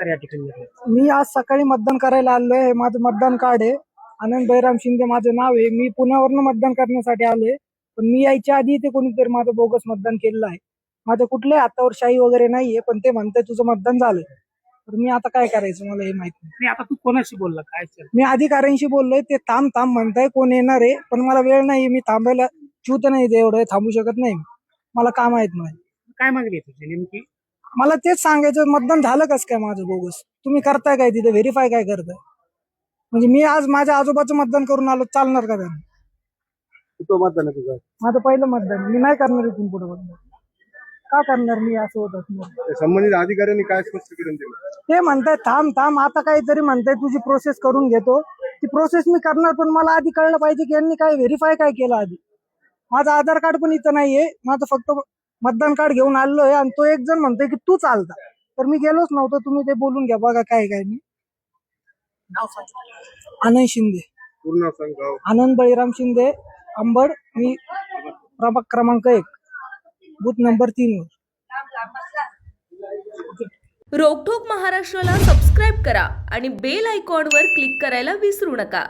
प्रकार या ठिकाणी मी आज सकाळी मतदान करायला आलोय. हे माझं मतदान कार्ड आहे. आनंद बैराम शिंदे माझं नाव आहे. मी पुण्यावरनं मतदान करण्यासाठी आलोय. पण मी यायच्या आधी ते कोणीतरी माझं बोगस मतदान केलेलं आहे. माझं कुठल्याही हातावर शाही वगैरे नाहीये पण ते म्हणताय तुझं मतदान झालं तर मी आता काय करायचं मला हे माहीत नाही. आता तू कोणाशी बोलला? काय चल मी अधिकाऱ्यांशी बोललोय. ते थांब थांब म्हणताय कोण येणार आहे पण मला वेळ नाही मी थांबायला चूत नाही ते एवढं थांबू शकत नाही मला काम आहेत नाही काय मागणी आहे तुझी नेमकी? मला तेच सांगायचं मतदान झालं कस काय माझं बोगस? तुम्ही करताय काय तिथे? व्हेरीफाय काय करताय? म्हणजे मी आज माझ्या आजोबाचं मतदान करून आलो चालणार का त्यांना? तो मतदान आहे तुझं? माझं पहिलं मतदान. मी नाही करणार इथून पुढे मतदान. का करणार मी असं होत असणार? संबंधित अधिकाऱ्यांनी काय स्पष्टीकरण दिलं ते म्हणताय थांब थांब आता काहीतरी म्हणताय तुझी प्रोसेस करून घेतो. ती प्रोसेस मी करणार पण मला आधी कळलं पाहिजे की यांनी काय व्हेरीफाय काय केलं आधी. माझं आधार कार्ड पण इथं नाहीये माझं फक्त मतदान कार्ड घेऊन आलोय आणि तो एक जण म्हणतोय की तू चालता तर मी गेलोच नव्हतो तुम्ही ते बोलून घ्या बघा काय काय मी आनंद शिंदे. पूर्ण आनंद बळीराम शिंदे अंबड मी प्रभाग क्रमांक एक बूथ नंबर तीन वर. रोकठोक महाराष्ट्राला सबस्क्राईब करा आणि बेल आयकॉनवर क्लिक करायला विसरू नका.